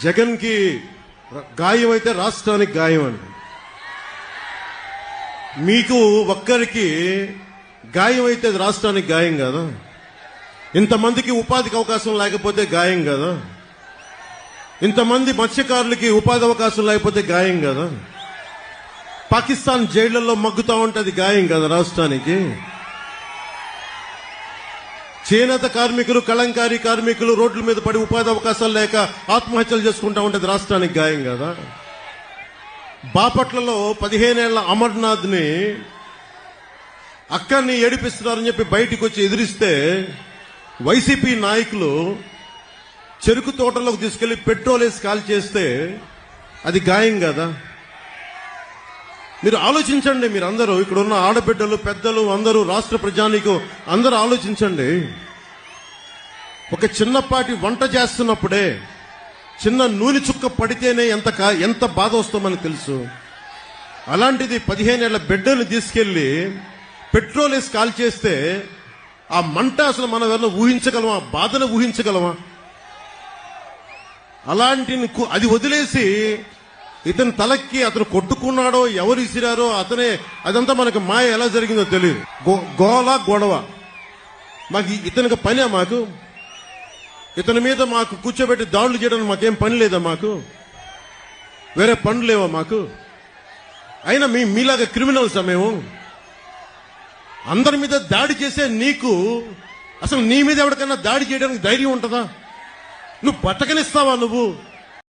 జగన్కి గాయం అయితే రాష్ట్రానికి గాయం అండి మీకు ఒక్కరికి గాయం అయితే రాష్ట్రానికి గాయం కదా? ఇంతమందికి ఉపాధికి అవకాశం లేకపోతే గాయం కదా? ఇంతమంది మత్స్యకారులకి ఉపాధి అవకాశం లేకపోతే గాయం కదా? పాకిస్తాన్ జైళ్ళలో మగ్గుతా ఉంటే అది గాయం కదా రాష్ట్రానికి? చేనేత కార్మికులు కళంకారీ కార్మికులు రోడ్ల మీద పడి ఉపాధి అవకాశాలు లేక ఆత్మహత్యలు చేసుకుంటా ఉంటుంది రాష్ట్రానికి గాయం కదా? బాపట్లలో పదిహేనేళ్ళ అమర్నాథ్ని అక్కడిని ఏడిపిస్తున్నారని చెప్పి బయటకు వచ్చి ఎదిరిస్తే వైసీపీ నాయకులు చెరుకు తోటలోకి తీసుకెళ్ళి పెట్రోల్ వేసి కాల్ చేస్తే అది గాయం కదా? మీరు ఆలోచించండి మీరు అందరూ ఇక్కడ ఉన్న ఆడబిడ్డలు పెద్దలు అందరూ రాష్ట్ర ప్రజానీకు అందరూ ఆలోచించండి. ఒక చిన్నపాటి వంట చేస్తున్నప్పుడే చిన్న నూనె చుక్క పడితేనే ఎంత ఎంత బాధ వస్తామని తెలుసు. అలాంటిది పదిహేనేళ్ళ బిడ్డను తీసుకెళ్ళి పెట్రోల్ వేసి కాల్ చేస్తే ఆ మంట అసలు మనం వల్ల ఊహించగలమా? బాధను ఊహించగలమా? అలాంటి అది వదిలేసి ఇతని తలకి అతను కొట్టుకున్నాడో ఎవరు ఇసిరారో అతనే అదంతా మనకు మాయ ఎలా జరిగిందో తెలియదు గో- గోల గొడవ. మాకు ఇతనికి పనే మాకు. ఇతని మీద మాకు కూర్చోబెట్టి దాడులు చేయడానికి మాకేం పని లేదా మాకు? వేరే పనులు లేవా మాకు? అయినా మీ మీలాగా క్రిమినల్స్ మేము? అందరి మీద దాడి చేసే నీకు అసలు నీ మీద ఎవరికైనా దాడి చేయడానికి ధైర్యం ఉంటుందా? నువ్వు బతకనిస్తావా నువ్వు?